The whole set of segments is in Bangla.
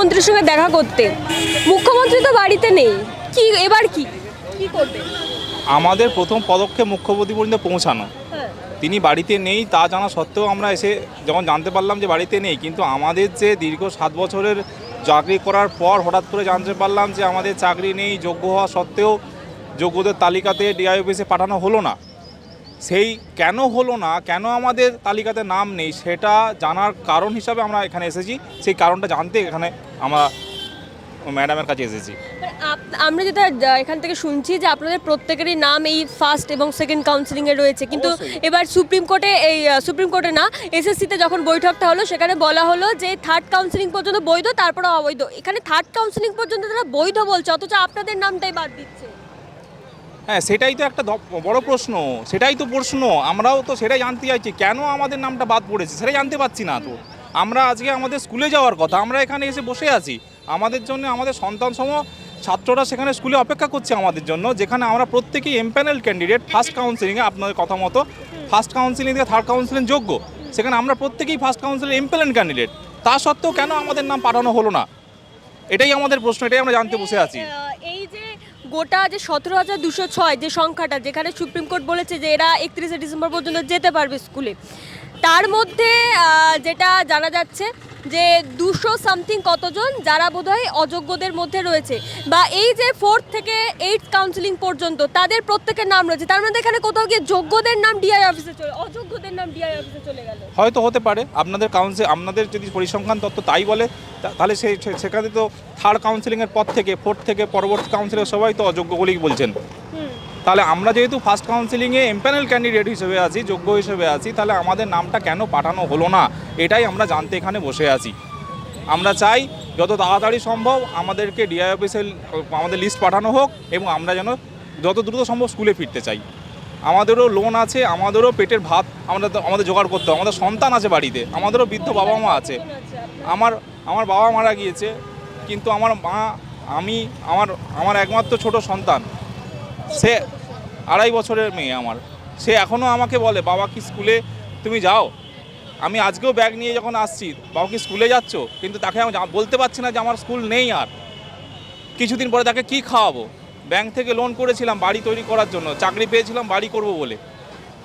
মুখ্যমন্ত্রীর সঙ্গে দেখা করতে। মুখ্যমন্ত্রী তো বাড়িতে নেই। কি এবার কি? কি করবে? আমাদের প্রথম পদক্ষেপ মুখ্যমন্ত্রী পর্যন্ত পৌঁছানো। হ্যাঁ। তিনি বাড়িতে নেই তা জানা সত্ত্বেও আমরা এসে যখন জানতে পারলাম যে বাড়িতে নেই কিন্তু আমাদের যে দীর্ঘ সাত বছরের চাকরি করার পর হঠাৎ করে জানতে পারলাম যে আমাদের চাকরি নেই যোগ্য হওয়া সত্ত্বেও যোগ্যদের তালিকাতে ডিআই অফিসে পাঠানো হলো না। সেই কেন হলো না কেন আমাদের তালিকাতে নাম নেই সেটা জানার কারণ হিসাবে আমরা এখানে এসেছি। সেই কারণটা জানতে এখানে আমরা ম্যাডামের কাছে এসেছি। মানে আমরা যেটা এখান থেকে শুনছি যে আপনাদের প্রত্যেকেরই নাম এই ফার্স্ট এবং সেকেন্ড কাউন্সিলিং এ রয়েছে। কিন্তু এবার সুপ্রিম কোর্টে এই সুপ্রিম কোর্টে না এসএসসিতে যখন বৈঠকটা হলো সেখানে বলা হলো যে থার্ড কাউন্সিলিং পর্যন্ত বৈধ তারপরে অবৈধ। এখানে থার্ড কাউন্সিলিং পর্যন্ত তারা বৈধ বলছে অথচ আপনাদের নামটাই বাদ দিচ্ছে। হ্যাঁ সেটাই তো একটা বড় প্রশ্ন। সেটাই তো প্রশ্ন। আমরাও তো সেটাই জানতে চাইছি, কেন আমাদের নামটা বাদ পড়েছে? সেটাই জানতে পারছি না তো। আমরা আজকে আমাদের স্কুলে যাওয়ার কথা, আমরা এখানে এসে বসে আছি। আমাদের জন্য, আমাদের সন্তান সম ছাত্ররা সেখানে স্কুলে অপেক্ষা করছে আমাদের জন্য, যেখানে আমরা প্রত্যেকেই এমপ্যানেল ক্যান্ডিডেট ফার্স্ট কাউন্সিলিংয়ে আপনাদের কথা মতো। ফার্স্ট কাউন্সিলিং থেকে থার্ড কাউন্সিলিং যোগ্য। সেখানে আমরা প্রত্যেকেই ফার্স্ট কাউন্সিলিং এমপ্যানেল ক্যান্ডিডেট তা সত্ত্বেও কেন আমাদের নাম পাঠানো হলো না? এটাই আমাদের প্রশ্ন, এটাই আমরা জানতে বসে আছি। এই যে গোটা যে সতেরো হাজার দুশো ছয় যে সংখ্যাটা, যেখানে সুপ্রিম কোর্ট বলেছে যে এরা একত্রিশে ডিসেম্বর পর্যন্ত যেতে পারবে স্কুলে, তার মধ্যে যেটা জানা যাচ্ছে যে দুশো সামথিং কতজন যারা বোধহয় অযোগ্যদের মধ্যে রয়েছে বা এই যে ফোর্থ থেকে এইট কাউন্সিলিং পর্যন্ত তাদের প্রত্যেকের নাম রয়েছে। তার মধ্যে এখানে কোথাও গিয়ে যোগ্যদের নাম ডিআই অফিসে চলে অযোগ্যদের নাম ডিআই অফিসে চলে গেল। হয়তো হতে পারে। আপনাদের কাউন্সিল আপনাদের যদি পরিসংখ্যান তত্ত্ব তাই বলে তাহলে সেই সেখানে তো থার্ড কাউন্সিলিংয়ের পর থেকে ফোর্থ থেকে পরবর্তী কাউন্সিলের সবাই তো অযোগ্য বলেই বলছেন। তাহলে আমরা যেহেতু ফার্স্ট কাউন্সিলিংয়ে এমপ্যানেল ক্যান্ডিডেট হিসেবে আছি, যোগ্য হিসেবে আছি, তাহলে আমাদের নামটা কেন পাঠানো হলো না? এটাই আমরা জানতে এখানে বসে আছি। আমরা চাই যত তাড়াতাড়ি সম্ভব আমাদেরকে ডিআই অফিসের আমাদের লিস্ট পাঠানো হোক এবং আমরা যেন যত দ্রুত সম্ভব স্কুলে ফিরতে চাই। আমাদেরও লোন আছে, আমাদেরও পেটের ভাত, আমরা আমাদের জোগাড় করতে হবে, আমাদের সন্তান আছে বাড়িতে, আমাদেরও বৃদ্ধ বাবা মা আছে। আমার আমার বাবা মারা গিয়েছে, কিন্তু আমার মা, আমি, আমার আমার একমাত্র ছোট সন্তান। সে আড়াই বছরের মেয়ে আমার। সে এখনও আমাকে বলে, বাবা কি স্কুলে তুমি যাও? আমি আজকেও ব্যাগ নিয়ে যখন আসছি, বাবা কি স্কুলে যাচ্ছ? কিন্তু তাকে আমি বলতে পারছি না যে আমার স্কুল নেই আর। কিছুদিন পরে তাকে কি খাওয়াবো? ব্যাংক থেকে লোন করেছিলাম বাড়ি তৈরি করার জন্য, চাকরি পেয়েছিলাম বাড়ি করব বলে।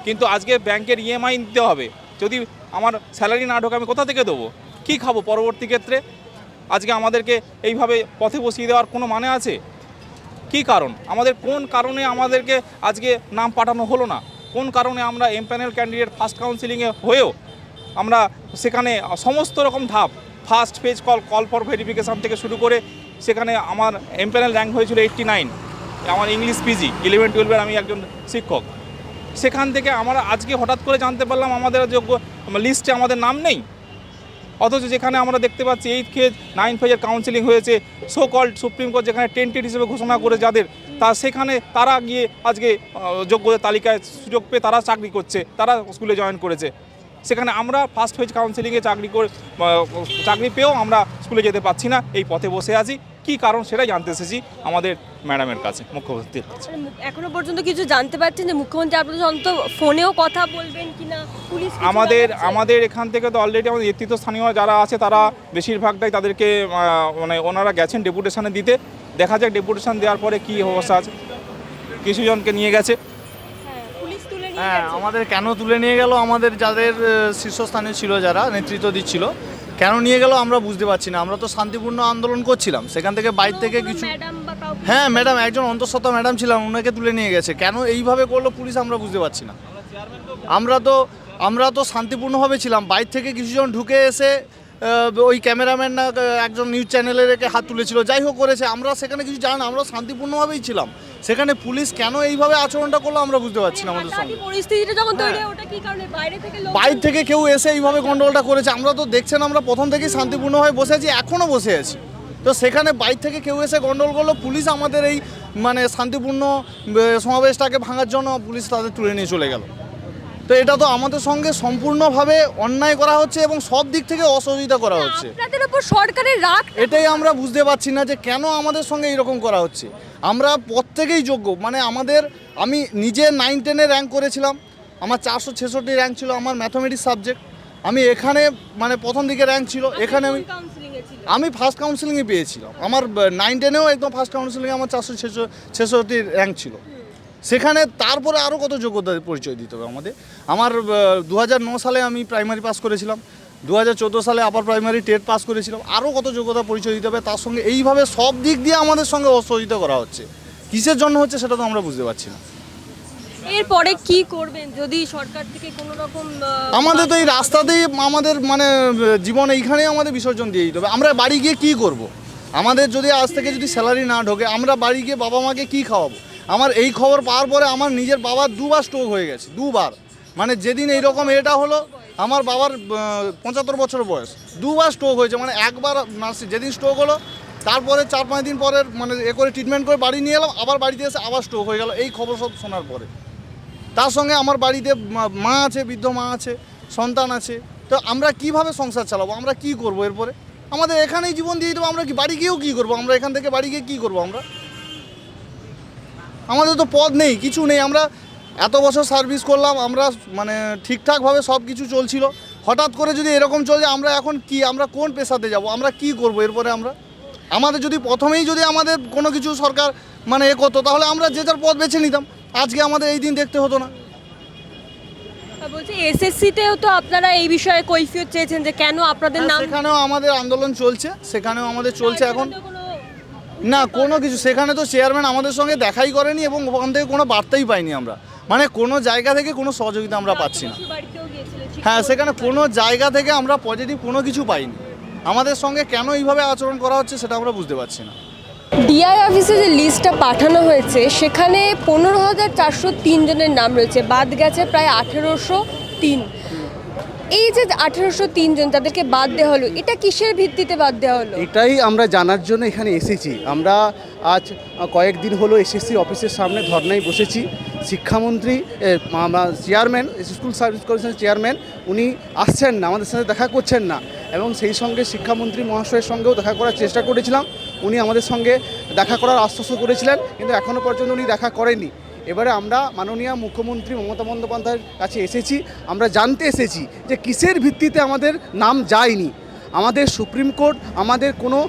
কিন্তু আজকে ব্যাংকের ইএমআই নিতে হবে। যদি আমার স্যালারি না ঢোকে, আমি কোথা থেকে দেবো? কি খাব পরবর্তী ক্ষেত্রে? আজকে আমাদেরকে এইভাবে পথে বসিয়ে দেওয়ার কোনো মানে আছে? কি কারণ? আমাদের কোন কারণে আমাদেরকে আজকে নাম পাঠানো হলো না? কোন কারণে আমরা এম প্যানেল ক্যান্ডিডেট ফার্স্ট কাউন্সিলিংয়ে হয়েও আমরা সেখানে সমস্ত রকম ধাপ first page call call for verification থেকে শুরু করে সেখানে আমার এম প্যানেল র্যাঙ্ক হয়েছিল এইট্টি নাইন আমার ইংলিশ পিজি ইলেভেন টুয়েলভের আমি একজন শিক্ষক। সেখান থেকে আমরা আজকে হঠাৎ করে জানতে পারলাম আমাদের যোগ্য লিস্টে আমাদের নাম নেই। অথচ যেখানে আমরা দেখতে পাচ্ছি এইট ফেজ নাইন ফেজের কাউন্সিলিং হয়েছে সো কল্ড সুপ্রিম কোর্ট যেখানে টেন্টেড হিসেবে ঘোষণা করে যাদের, তা সেখানে তারা গিয়ে আজকে যোগ্যদের তালিকায় সুযোগ পেয়ে তারা চাকরি করছে, তারা স্কুলে জয়েন করেছে। সেখানে আমরা ফার্স্ট ফেজ কাউন্সিলিংয়ে চাকরি করে চাকরি পেয়েও আমরা স্কুলে যেতে পারছি না, এই পথে বসে আছি। কী কারণ সেটাই জানতে এসেছি। আমাদের ম্যাডামের কাছে মুখ্যমন্ত্রীর কাছে। এখনও পর্যন্ত কিছু জানতে পারছেন যে মুখ্যমন্ত্রী আপনাদের অন্তত ফোনেও কথা বলবেন কিনা পুলিশ আমাদের আমাদের এখান থেকে তো অলরেডি আমাদের নেতৃত্ব স্থানীয় যারা আছে তারা বেশিরভাগটাই তাদেরকে মানে ওনারা গেছেন ডেপুটেশনে দিতে। দেখা যাক ডেপুটেশন দেওয়ার পরে কী অবস্থা আছে। কিছু জনকে নিয়ে গেছে। হ্যাঁ, পুলিশ তুলে নিয়ে হ্যাঁ গেছে। আমাদের কেন তুলে নিয়ে গেল? আমাদের যাদের শীর্ষস্থানে ছিল যারা নেতৃত্ব দিচ্ছিল কেন নিয়ে গেল আমরা বুঝতে পারছি না। আমরা তো শান্তিপূর্ণ আন্দোলন করছিলাম। সেখান থেকে বাইরে থেকে কিছু ম্যাডাম বা কাউকে হ্যাঁ ম্যাডাম একজন অন্তঃসত্ত্বা ম্যাডাম ছিলাম ওনাকে তুলে নিয়ে গেছে। কেন এইভাবে করল পুলিশ আমরা বুঝতে পারছি না। আমরা তো আমরা তো শান্তিপূর্ণভাবে ছিলাম। বাইর থেকে কিছুজন ঢুকে এসে ওই ক্যামেরাম্যান না একজন নিউজ চ্যানেলে রেখে হাত তুলেছিল। যাই হোক করেছে আমরা সেখানে কিছু জানি না আমরা শান্তিপূর্ণভাবেই ছিলাম। সেখানে পুলিশ কেন এইভাবে আচরণটা করল আমরা বুঝতে পারছি না আমাদের সঙ্গে। তৈরি হয়। বাইরে থেকে কেউ এসে এইভাবে গন্ডগোলটা করেছে। আমরা তো দেখছেন আমরা প্রথম থেকেই শান্তিপূর্ণভাবে বসে আছি এখনও বসে আছি। তো সেখানে বাইরে থেকে কেউ এসে গন্ডগোল করল। পুলিশ আমাদের এই মানে শান্তিপূর্ণ সমাবেশটাকে ভাঙার জন্য পুলিশ তাদের তুলে নিয়ে চলে গেল। তো এটা তো আমাদের সঙ্গে সম্পূর্ণভাবে অন্যায় করা হচ্ছে এবং সব দিক থেকে অসহযোগিতা করা হচ্ছে। আপনাদের উপর সরকারের রাগ এটাই আমরা বুঝতে পারছি না যে কেন আমাদের সঙ্গে এরকম করা হচ্ছে। আমরা প্রত্যেকেই যোগ্য। মানে আমাদের আমি নিজে নাইন টেনে র্যাঙ্ক করেছিলাম। আমার চারশো ছেষট্টি র্যাঙ্ক ছিল আমার ম্যাথমেটিক্স সাবজেক্ট আমি এখানে মানে প্রথম দিকে র্যাঙ্ক ছিল এখানে আমি আমি ফার্স্ট কাউন্সিলিংয়ে পেয়েছিলাম। আমার নাইন টেনেও একদম ফার্স্ট কাউন্সিলিংয়ে আমার চারশো ছেষট্টি র্যাঙ্ক ছিল। সেখানে তারপরে আরও কত যোগ্যতা পরিচয় দিতে হবে আমাদের? আমার দু সালে আমি প্রাইমারি পাস করেছিলাম। দু হাজার চোদ্দ সালে আবার প্রাইমারি টেট পাস করেছিলাম। আরও কত যোগ্যতা পরিচয় দিতে হবে? তার সঙ্গে এইভাবে সব দিক দিয়ে আমাদের সঙ্গে অসহযোগিতা করা হচ্ছে। কিসের জন্য হচ্ছে সেটা তো আমরা বুঝতে পারছি না। এরপরে কি করবেন যদি সরকার থেকে কোনো রকম আমাদের তো এই রাস্তাতেই আমাদের মানে জীবন এইখানেই আমাদের বিসর্জন দিয়ে দিতে হবে। আমরা বাড়ি গিয়ে কি করব। আমাদের যদি আজ থেকে যদি স্যালারি না ঢোকে আমরা বাড়ি গিয়ে বাবা মাকে কি খাওয়াবো? আমার এই খবর পাওয়ার পরে আমার নিজের বাবার দুবার স্ট্রোক হয়ে গেছে দুবার। মানে যেদিন এইরকম এটা হলো আমার বাবার পঁচাত্তর বছর বয়স দুবার স্ট্রোক হয়েছে। মানে একবার নার্সিং যেদিন স্ট্রোক হলো তারপরে চার পাঁচ দিন পরে মানে এ করে ট্রিটমেন্ট করে বাড়ি নিয়ে এলাম আবার বাড়িতে এসে আবার স্ট্রোক হয়ে গেল। এই খবর সব শোনার পরে। তার সঙ্গে আমার বাড়িতে মা- আছে, বৃদ্ধ মা আছে, সন্তান আছে। তো আমরা কীভাবে সংসার চালাবো? আমরা কি করব এরপরে? আমাদের এখানেই জীবন দিয়ে দেবো আমরা কি, বাড়ি গিয়েও কী করব? আমরা এখান থেকে বাড়ি গিয়ে কী করব আমরা? আমাদের তো পদ নেই, কিছু নেই। আমরা এত বছর সার্ভিস করলাম, আমরা মানে ঠিকঠাকভাবে সব কিছু চলছিল। হঠাৎ করে যদি এরকম চলে আমরা এখন কি, আমরা কোন পেশাতে যাব? আমরা কি করব এরপরে আমরা? আমাদের যদি, প্রথমেই যদি আমাদের কোনো কিছু সরকার মানে এ করতো, তাহলে আমরা যে যার পথ বেছে নিতাম। আজকে আমাদের এই দিন দেখতে হতো না। বলছি এসএসসিতেও তো আপনারা এই বিষয়ে কৈফিয়ত চেয়েছেন যে কেন আপনাদের হ্যাঁ, নাম সেখানেও আমাদের আন্দোলন চলছে সেখানেও আমাদের চলছে এখন। না কোনো কিছু সেখানে তো চেয়ারম্যান আমাদের সঙ্গে দেখাই করেনি এবং ওখান থেকে কোনো বার্তাই পাইনি আমরা। মানে কোনো জায়গা থেকে কোনো সহযোগিতা আমরা পাচ্ছি না। হ্যাঁ সেখানে কোনো জায়গা থেকে আমরা পজিটিভ কোনো কিছু পাইনি। আমাদের সঙ্গে কেন এইভাবে আচরণ করা হচ্ছে সেটা আমরা বুঝতে পারছি না। ডিআই অফিসে যে লিস্টটা পাঠানো হয়েছে, সেখানে পনেরো হাজার চারশো তিন জনের নাম রয়েছে, বাদ গেছে প্রায় আঠেরোশো তিন। এই যে আঠেরোশো তিন জন, তাদেরকে বাদ দেওয়া হলো, এটা কিসের ভিত্তিতে বাদ দেওয়া হলো? এটাই আমরা জানার জন্য এখানে এসেছি। আমরা আজ কয়েকদিন হলো এসএসসি অফিসের সামনে ধর্নায় বসেছি। শিক্ষামন্ত্রী চেয়ারম্যান স্কুল সার্ভিস কমিশনের চেয়ারম্যান উনি আসছেন না, আমাদের সাথে দেখা করছেন না। এবং সেই সঙ্গে শিক্ষামন্ত্রী মহাশয়ের সঙ্গেও দেখা করার চেষ্টা করেছিলাম। উনি আমাদের সঙ্গে দেখা করার আশ্বস্ত করেছিলেন, কিন্তু এখনও পর্যন্ত উনি দেখা করেনি এবারে আমরা মাননীয় মুখ্যমন্ত্রী মমতা বন্দ্যোপাধ্যায়ের কাছে এসেছি, আমরা জানতে এসেছি যে কিসের ভিত্তিতে আমাদের নাম যায়নি। আমাদের সুপ্রিম কোর্ট আমাদের কোনো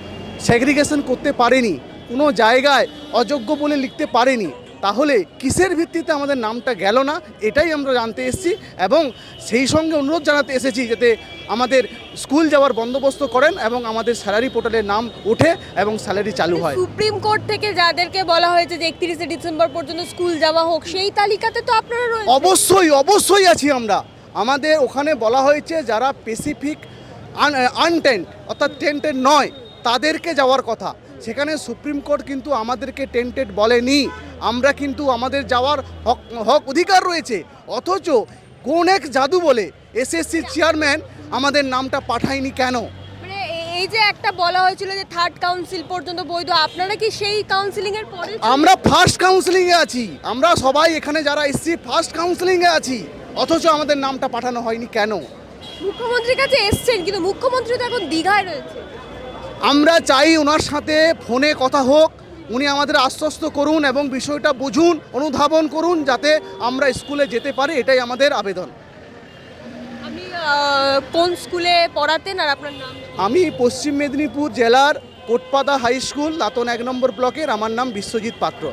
সেগ্রিগেশন করতে পারেনি, কোনো জায়গায় অযোগ্য বলে লিখতে পারেনি। তাহলে কিসের ভিত্তিতে আমাদের নামটা গেল না? এটাই আমরা জানতে এসেছি এবং সেই সঙ্গে অনুরোধ জানাতে এসেছি যাতে আমাদের স্কুল যাওয়ার বন্দোবস্ত করেন এবং আমাদের স্যালারি পোর্টালের নাম ওঠে এবং স্যালারি চালু হয়। সুপ্রিম কোর্ট থেকে যাদেরকে বলা হয়েছে যে একত্রিশে ডিসেম্বর পর্যন্ত স্কুল যাওয়া হোক সেই তালিকাতে তো আপনারা অবশ্যই অবশ্যই আছি আমরা। আমাদের ওখানে বলা হয়েছে যারা স্পেসিফিক আনটেন্ট অর্থাৎ টেন্টেড নয় তাদেরকে যাওয়ার কথা। সেখানে সুপ্রিম কোর্ট কিন্তু আমাদেরকে টেন্টেড বলেনি। আমরা কিন্তু আমাদের যাওয়ার হক হক অধিকার রয়েছে। অথচ কোন এক জাদু বলে এসএসসি চেয়ারম্যান আমাদের নামটা পাঠায়নি কেন? মানে এই যে একটা বলা হয়েছিল যে থার্ড কাউন্সিল পর্যন্ত বৈধ আপনারা কি সেই কাউন্সিলিং এর পরে আমরা ফার্স্ট কাউন্সিলিংয়ে আছি। আমরা সবাই এখানে যারা এসছি ফার্স্ট কাউন্সিলিংয়ে আছি। অথচ আমাদের নামটা পাঠানো হয়নি কেন? মুখ্যমন্ত্রীর কাছে এসছেন কিন্তু মুখ্যমন্ত্রী তো এখন দীঘায় রয়েছে। আমরা চাই ওনার সাথে ফোনে কথা হোক উনি আমাদের আশ্বস্ত করুন এবং বিষয়টা বুঝুন অনুধাবন করুন যাতে আমরা স্কুলে যেতে পারি এটাই আমাদের আবেদন। কোন স্কুলে পড়াতেন আর আপনার নাম? আমি পশ্চিম মেদিনীপুর জেলার কোটপাদা হাই স্কুল লাতন এক নম্বর ব্লকের আমার নাম বিশ্বজিৎ পাত্র।